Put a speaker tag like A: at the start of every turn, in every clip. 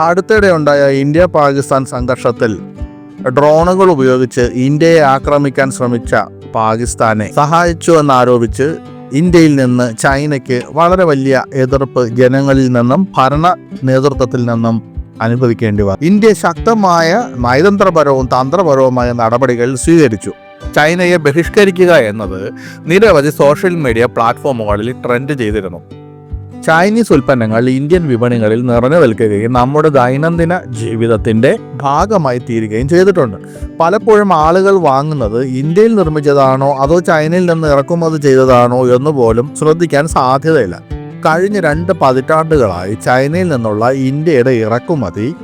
A: അടുത്തിടെ ഉണ്ടായ ഇന്ത്യ പാകിസ്ഥാൻ സംഘർഷത്തിൽ ഡ്രോണുകൾ ഉപയോഗിച്ച് ഇന്ത്യയെ ആക്രമിക്കാൻ ശ്രമിച്ച പാകിസ്ഥാനെ സഹായിച്ചു എന്നാരോപിച്ച് ഇന്ത്യയിൽ നിന്ന് ചൈനയ്ക്ക് വളരെ വലിയ എതിർപ്പ് ജനങ്ങളിൽ നിന്നും ഭരണ നേതൃത്വത്തിൽ നിന്നും അനുഭവിക്കേണ്ടി വന്നു. ഇന്ത്യ ശക്തമായ നയതന്ത്രപരവും തന്ത്രപരവുമായ നടപടികൾ സ്വീകരിച്ചു. ചൈനയെ ബഹിഷ്കരിക്കുക എന്നത് നിരവധി സോഷ്യൽ മീഡിയ പ്ലാറ്റ്ഫോമുകളിൽ ട്രെൻഡ് ചെയ്തിരുന്നു. ചൈനീസ് ഉൽപ്പന്നങ്ങൾ ഇന്ത്യൻ വിപണികളിൽ നിറഞ്ഞു നിൽക്കുകയും നമ്മുടെ ദൈനംദിന ജീവിതത്തിന്റെ ഭാഗമായി തീരുകയും ചെയ്തിട്ടുണ്ട്. പലപ്പോഴും ആളുകൾ വാങ്ങുന്നത് ഇന്ത്യയിൽ നിർമ്മിച്ചതാണോ അതോ ചൈനയിൽ നിന്ന് ഇറക്കുമതി ചെയ്തതാണോ എന്ന് പോലും ശ്രദ്ധിക്കാൻ സാധ്യതയില്ല. കഴിഞ്ഞ രണ്ട് പതിറ്റാണ്ടുകളായി ചൈനയിൽ നിന്നുള്ള ഇന്ത്യയുടെ ഇറക്കുമതി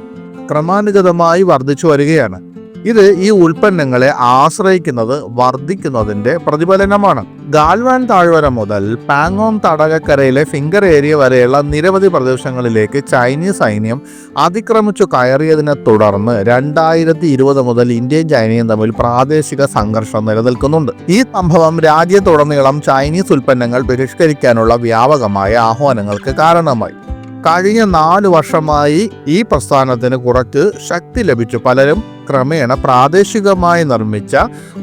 A: ക്രമാനുഗതമായി വർദ്ധിച്ചു വരികയാണ്. ഇത് ഈ ഉൽപ്പന്നങ്ങളെ ആശ്രയിക്കുന്നത് വർദ്ധിക്കുന്നതിന്റെ പ്രതിഫലനമാണ്. ഗാൽവാൻ താഴ്വര മുതൽ പാങ്ങോങ് തടകക്കരയിലെ ഫിംഗർ ഏരിയ വരെയുള്ള നിരവധി പ്രദേശങ്ങളിലേക്ക് ചൈനീസ് സൈന്യം അതിക്രമിച്ചു കയറിയതിനെ തുടർന്ന് രണ്ടായിരത്തി ഇരുപത് മുതൽ ഇന്ത്യയും ചൈനയും തമ്മിൽ പ്രാദേശിക സംഘർഷം നിലനിൽക്കുന്നുണ്ട്. ഈ സംഭവം രാജ്യത്തുടനീളം ചൈനീസ് ഉൽപ്പന്നങ്ങൾ ബഹിഷ്കരിക്കാനുള്ള വ്യാപകമായ ആഹ്വാനങ്ങൾക്ക് കാരണമായി. കഴിഞ്ഞ നാല് വർഷമായി ഈ പ്രസ്ഥാനത്തിന് കുറച്ച് ശക്തി ലഭിച്ചു. പലരും ക്രമേണ പ്രാദേശികമായി നിർമ്മിച്ച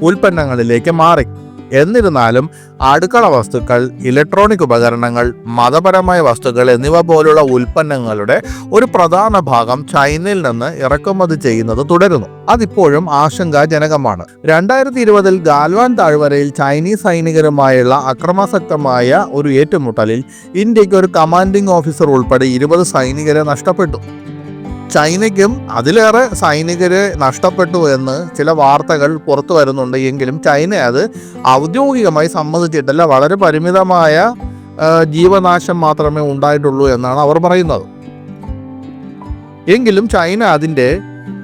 A: ഉൽപ്പന്നങ്ങളിലേക്ക് മാറി. എന്നിരുന്നാലും അടുക്കള വസ്തുക്കൾ ഇലക്ട്രോണിക് ഉപകരണങ്ങൾ മതപരമായ വസ്തുക്കൾ എന്നിവ പോലുള്ള ഉൽപ്പന്നങ്ങളുടെ ഒരു പ്രധാന ഭാഗം ചൈനയിൽ നിന്ന് ഇറക്കുമതി ചെയ്യുന്നത് തുടരുന്നു. അതിപ്പോഴും ആശങ്കാജനകമാണ്. രണ്ടായിരത്തി ഇരുപതിൽ ഗാൽവാൻ താഴ്വരയിൽ ചൈനീസ് സൈനികരുമായുള്ള അക്രമാസക്തമായ ഒരു ഏറ്റുമുട്ടലിൽ ഇന്ത്യയ്ക്ക് ഒരു കമാൻഡിംഗ് ഓഫീസർ ഉൾപ്പെടെ ഇരുപത് സൈനികരെ നഷ്ടപ്പെട്ടു. ചൈനയ്ക്കും അതിലേറെ സൈനികരെ നഷ്ടപ്പെട്ടു എന്ന് ചില വാർത്തകൾ പുറത്തു വരുന്നുണ്ട് എങ്കിലും ചൈന അത് ഔദ്യോഗികമായി സമ്മതിച്ചിട്ടില്ല. വളരെ പരിമിതമായ ജീവനാശം മാത്രമേ ഉണ്ടായിട്ടുള്ളൂ എന്നാണ് അവർ പറയുന്നത്. എങ്കിലും ചൈന അതിന്റെ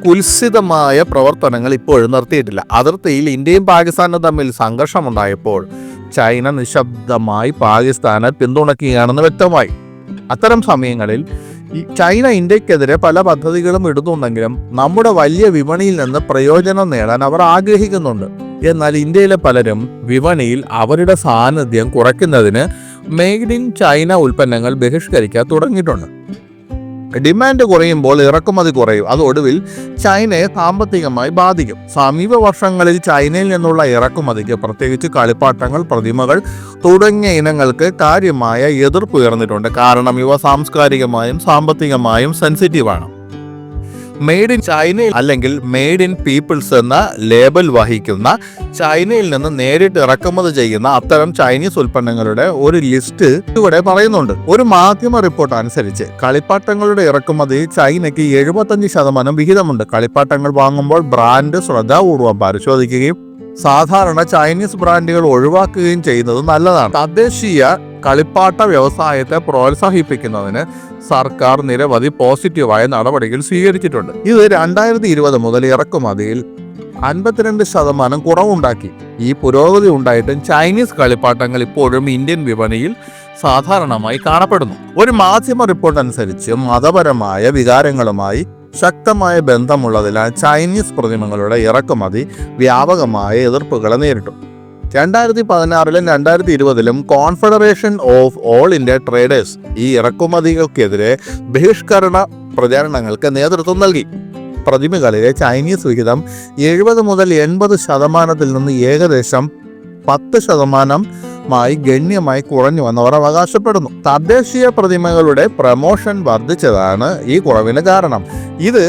A: കുൽസിതമായ പ്രവർത്തനങ്ങൾ ഇപ്പോഴും നിർത്തിയിട്ടില്ല. അതിർത്തിയിൽ ഇന്ത്യയും പാകിസ്ഥാനും തമ്മിൽ സംഘർഷമുണ്ടായപ്പോൾ ചൈന നിശബ്ദമായി പാകിസ്ഥാനെ പിന്തുണയ്ക്കുകയാണെന്ന് വ്യക്തമായി. അത്തരം സമയങ്ങളിൽ ചൈന ഇന്ത്യക്കെതിരെ പല പദ്ധതികളും ഇടുന്നുണ്ടെങ്കിലും നമ്മുടെ വലിയ വിപണിയിൽ നിന്ന് പ്രയോജനം നേടാൻ അവർ ആഗ്രഹിക്കുന്നുണ്ട്. എന്നാൽ ഇന്ത്യയിലെ പലരും വിപണിയിൽ അവരുടെ സാന്നിധ്യം കുറയ്ക്കുന്നതിന് മെയ്ഡ് ഇൻ ചൈന ഉൽപ്പന്നങ്ങൾ ബഹിഷ്കരിക്കാൻ തുടങ്ങിയിട്ടുണ്ട്. ഡിമാൻഡ് കുറയുമ്പോൾ ഇറക്കുമതി കുറയും. അത് ഒടുവിൽ ചൈനയെ സാമ്പത്തികമായി ബാധിക്കും. സമീപ വർഷങ്ങളിൽ ചൈനയിൽ നിന്നുള്ള ഇറക്കുമതിക്ക് പ്രത്യേകിച്ച് കളിപ്പാട്ടങ്ങൾ പ്രതിമകൾ തുടങ്ങിയ ഇനങ്ങൾക്ക് കാര്യമായ എതിർപ്പ് ഉയർന്നിട്ടുണ്ട്. കാരണം ഇവ സാംസ്കാരികമായും സാമ്പത്തികമായും സെൻസിറ്റീവാണ് മെയ്ഡ് ഇൻ ചൈനയിൽ അല്ലെങ്കിൽ മെയ്ഡ് ഇൻ പീപ്പിൾസ് എന്ന ലേബൽ വഹിക്കുന്ന ചൈനയിൽ നിന്ന് നേരിട്ട് ഇറക്കുമതി ചെയ്യുന്ന അത്തരം ചൈനീസ് ഉൽപ്പന്നങ്ങളുടെ ഒരു ലിസ്റ്റ് ഇവിടെ പറയുന്നുണ്ട്. ഒരു മാധ്യമ റിപ്പോർട്ട് അനുസരിച്ച് കളിപ്പാട്ടങ്ങളുടെ ഇറക്കുമതി ചൈനയ്ക്ക് എഴുപത്തഞ്ച് ശതമാനം വിഹിതമുണ്ട്. കളിപ്പാട്ടങ്ങൾ വാങ്ങുമ്പോൾ ബ്രാൻഡ് ശ്രദ്ധാപൂർവം പരിശോധിക്കുകയും സാധാരണ ചൈനീസ് ബ്രാൻഡുകൾ ഒഴിവാക്കുകയും ചെയ്യുന്നത് നല്ലതാണ്. തദ്ദേശീയ കളിപ്പാട്ട വ്യവസായത്തെ പ്രോത്സാഹിപ്പിക്കുന്നതിന് സർക്കാർ നിരവധി പോസിറ്റീവായ നടപടികൾ സ്വീകരിച്ചിട്ടുണ്ട്. ഇത് രണ്ടായിരത്തി ഇരുപത് മുതൽ ഇറക്കുമതിയിൽ അൻപത്തിരണ്ട് ശതമാനം കുറവുണ്ടാക്കി. ഈ പുരോഗതി ഉണ്ടായിട്ടും ചൈനീസ് കളിപ്പാട്ടങ്ങൾ ഇപ്പോഴും ഇന്ത്യൻ വിപണിയിൽ സാധാരണമായി കാണപ്പെടുന്നു. ഒരു മാധ്യമ റിപ്പോർട്ട് അനുസരിച്ച് മതപരമായ വികാരങ്ങളുമായി ശക്തമായ ബന്ധമുള്ളതിനാൽ ചൈനീസ് പ്രതിമകളുടെ ഇറക്കുമതി വ്യാപകമായ എതിർപ്പുകളെ നേരിട്ടു. രണ്ടായിരത്തി പതിനാറിലും രണ്ടായിരത്തി ഇരുപതിലും confederation of all India traders ഈ ഇറക്കുമതികൾക്കെതിരെ ബഹിഷ്കരണ പ്രചാരണങ്ങൾക്ക് നേതൃത്വം നൽകി. പ്രതിമകളിലെ ചൈനീസ് വിഹിതം എഴുപത് മുതൽ എൺപത് ശതമാനത്തിൽ നിന്ന് ഏകദേശം പത്ത് ശതമാനമായി ഗണ്യമായി കുറഞ്ഞു എന്നവർ അവകാശപ്പെടുന്നു തദ്ദേശീയ പ്രതിമകളുടെ പ്രമോഷൻ വർദ്ധിച്ചതാണ് ഈ കുറവിന് കാരണം. ഇത്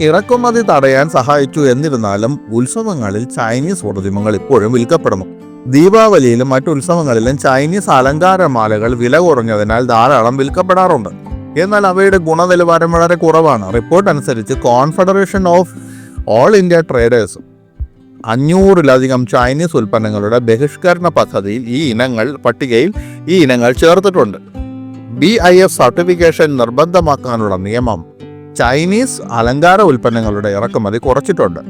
A: ഇറക്കുമതി തടയാൻ സഹായിച്ചു എന്നിരുന്നാലും ഉത്സവങ്ങളിൽ ചൈനീസ് പ്രതിമകൾ ഇപ്പോഴും വിൽക്കപ്പെടുന്നു. ദീപാവലിയിലും മറ്റു ഉത്സവങ്ങളിലും ചൈനീസ് അലങ്കാരമാലകൾ വില കുറഞ്ഞതിനാൽ ധാരാളം വിൽക്കപ്പെടാറുണ്ട്. എന്നാൽ അവയുടെ ഗുണനിലവാരം വളരെ കുറവാണ്. റിപ്പോർട്ട് അനുസരിച്ച് confederation of all India traders അഞ്ഞൂറിലധികം ചൈനീസ് ഉൽപ്പന്നങ്ങളുടെ ബഹിഷ്കരണ പദ്ധതിയിൽ ഈ ഇനങ്ങൾ പട്ടികയിൽ ഈ ഇനങ്ങൾ ചേർത്തിട്ടുണ്ട്. ബി ഐ എഫ് സർട്ടിഫിക്കേഷൻ നിർബന്ധമാക്കാനുള്ള നിയമം ചൈനീസ് അലങ്കാര ഉൽപ്പന്നങ്ങളുടെ ഇറക്കുമതി കുറച്ചിട്ടുണ്ട്.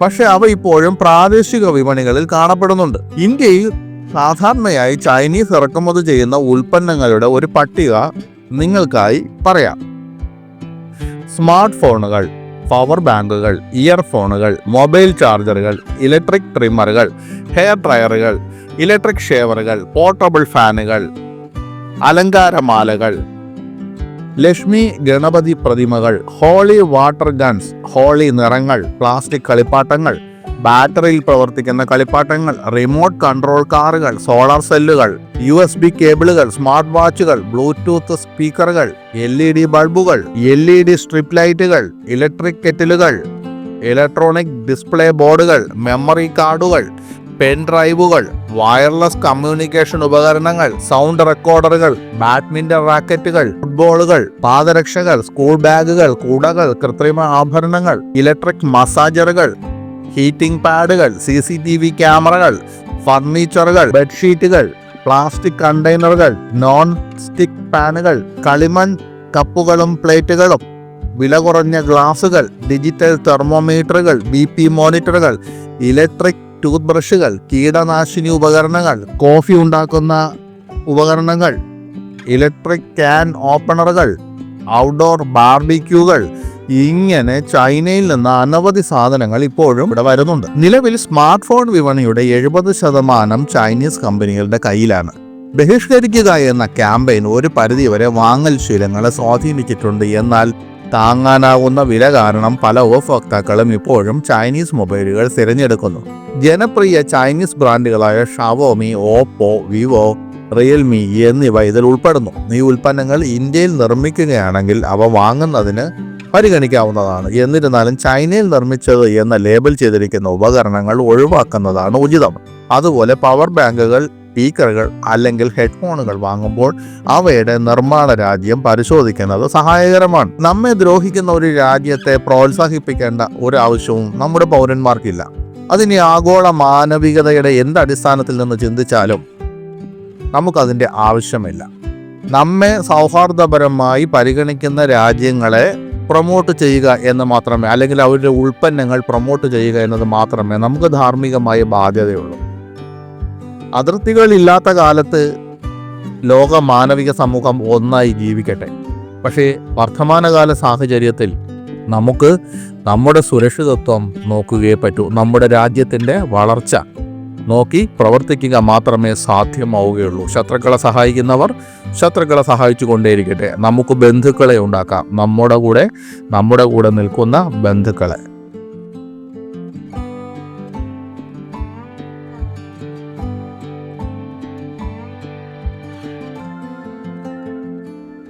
A: പക്ഷേ അവ ഇപ്പോഴും പ്രാദേശിക വിപണികളിൽ കാണപ്പെടുന്നുണ്ട്. ഇന്ത്യയിൽ സാധാരണയായി ചൈനീസ് ഇറക്കുമതി ചെയ്യുന്ന ഉൽപ്പന്നങ്ങളുടെ ഒരു പട്ടിക നിങ്ങൾക്കായി പറയാം. സ്മാർട്ട് ഫോണുകൾ പവർ ബാങ്കുകൾ ഇയർഫോണുകൾ മൊബൈൽ ചാർജറുകൾ ഇലക്ട്രിക് ട്രിമ്മറുകൾ ഹെയർ ഡ്രയറുകൾ ഇലക്ട്രിക് ഷേവറുകൾ പോർട്ടബിൾ ഫാനുകൾ അലങ്കാരമാലകൾ ലക്ഷ്മി ഗണപതി പ്രതിമകൾ ഹോളി വാട്ടർ ഗൺസ് ഹോളി നിറങ്ങൾ പ്ലാസ്റ്റിക് കളിപ്പാട്ടങ്ങൾ ബാറ്ററിയിൽ പ്രവർത്തിക്കുന്ന കളിപ്പാട്ടങ്ങൾ റിമോട്ട് കൺട്രോൾ കാറുകൾ സോളാർ സെല്ലുകൾ യു എസ് ബി കേബിളുകൾ സ്മാർട്ട് വാച്ചുകൾ ബ്ലൂടൂത്ത് സ്പീക്കറുകൾ എൽ ഇ ഡി ബൾബുകൾ L E D strip lights electric കെറ്റിലുകൾ electronic display ബോർഡുകൾ മെമ്മറി കാർഡുകൾ പെൻ ഡ്രൈവുകൾ വയർലെസ് കമ്മ്യൂണിക്കേഷൻ ഉപകരണങ്ങൾ സൗണ്ട് റെക്കോർഡറുകൾ ബാഡ്മിന്റൺ റാക്കറ്റുകൾ ഫുട്ബോളുകൾ പാദരക്ഷകൾ സ്കൂൾ ബാഗുകൾ കുടകൾ കൃത്രിമ ആഭരണങ്ങൾ ഇലക്ട്രിക് മസാജറുകൾ ഹീറ്റിംഗ് പാഡുകൾ സി സി ടി വി ക്യാമറകൾ ഫർണിച്ചറുകൾ ബെഡ്ഷീറ്റുകൾ പ്ലാസ്റ്റിക് കണ്ടെയ്നറുകൾ നോൺ സ്റ്റിക് പാനുകൾ കളിമൺ കപ്പുകളും പ്ലേറ്റുകളും വില കുറഞ്ഞ ഗ്ലാസുകൾ ഡിജിറ്റൽ തെർമോമീറ്ററുകൾ ബി പി മോണിറ്ററുകൾ ഇലക്ട്രിക് ടൂത്ത് ബ്രഷുകൾ കീടനാശിനി ഉപകരണങ്ങൾ കോഫി ഉണ്ടാക്കുന്ന ഉപകരണങ്ങൾ ഇലക്ട്രിക് ക്യാൻ ഓപ്പണറുകൾ ഔട്ട്ഡോർ ബാർബിക്യൂകൾ ഇങ്ങനെ ചൈനയിൽ നിന്ന് അനവധി സാധനങ്ങൾ ഇപ്പോഴും ഇവിടെ വരുന്നുണ്ട്. നിലവിൽ സ്മാർട്ട് ഫോൺ വിപണിയുടെ എഴുപത് ശതമാനം ചൈനീസ് കമ്പനികളുടെ കയ്യിലാണ്. ബഹിഷ്കരിക്കുക എന്ന ക്യാമ്പയിൻ ഒരു പരിധിവരെ വാങ്ങൽ ശീലങ്ങളെ സ്വാധീനിച്ചിട്ടുണ്ട്. എന്നാൽ താങ്ങാനാവുന്ന വില കാരണം പല ഉപഭോക്താക്കളും ഇപ്പോഴും ചൈനീസ് മൊബൈലുകൾ തിരഞ്ഞെടുക്കുന്നു. ജനപ്രിയ ചൈനീസ് ബ്രാൻഡുകളായ ഷവോമി ഓപ്പോ വിവോ റിയൽമി എന്നിവ ഇതിൽ ഉൾപ്പെടുന്നു. ഈ ഉൽപ്പന്നങ്ങൾ ഇന്ത്യയിൽ നിർമ്മിക്കുകയാണെങ്കിൽ അവ വാങ്ങുന്നതിന് പരിഗണിക്കാവുന്നതാണ്. എന്നിരുന്നാലും ചൈനയിൽ നിർമ്മിച്ചത് എന്ന ലേബൽ ചെയ്തിരിക്കുന്ന ഉപകരണങ്ങൾ ഒഴിവാക്കുന്നതാണ് ഉചിതം. അതുപോലെ പവർ ബാങ്കുകൾ സ്പീക്കറുകൾ അല്ലെങ്കിൽ ഹെഡ്ഫോണുകൾ വാങ്ങുമ്പോൾ അവയുടെ നിർമ്മാണ രാജ്യം പരിശോധിക്കുന്നത് സഹായകരമാണ്. നമ്മെ ദ്രോഹിക്കുന്ന ഒരു രാജ്യത്തെ പ്രോത്സാഹിപ്പിക്കേണ്ട ഒരു ആവശ്യവും നമ്മുടെ പൗരന്മാർക്കില്ല. അതിനി ആഗോള മാനവികതയുടെ എന്ത് അടിസ്ഥാനത്തിൽ നിന്ന് ചിന്തിച്ചാലും നമുക്കതിന്റെ ആവശ്യമില്ല. നമ്മെ സൗഹാർദ്ദപരമായി പരിഗണിക്കുന്ന രാജ്യങ്ങളെ പ്രൊമോട്ട് ചെയ്യുക എന്ന് മാത്രമേ അല്ലെങ്കിൽ അവരുടെ ഉൽപ്പന്നങ്ങൾ പ്രൊമോട്ട് ചെയ്യുക എന്നത് മാത്രമേ നമുക്ക് ധാർമ്മികമായ ബാധ്യതയുള്ളൂ. അതിർത്തികളില്ലാത്ത കാലത്ത് ലോക മാനവിക സമൂഹം ഒന്നായി ജീവിക്കട്ടെ. പക്ഷേ വർത്തമാനകാല സാഹചര്യത്തിൽ നമുക്ക് നമ്മുടെ സുരക്ഷിതത്വം നോക്കുകയേ പറ്റൂ. നമ്മുടെ രാജ്യത്തിന്റെ വളർച്ച നോക്കി പ്രവർത്തിക്കുക മാത്രമേ സാധ്യമാവുകയുള്ളൂ. ശത്രുക്കളെ സഹായിക്കുന്നവർ ശത്രുക്കളെ സഹായിച്ചു കൊണ്ടേയിരിക്കട്ടെ നമുക്ക് ബന്ധുക്കളെ ഉണ്ടാക്കാം. നമ്മുടെ കൂടെ നമ്മുടെ കൂടെ നിൽക്കുന്ന ബന്ധുക്കളെ.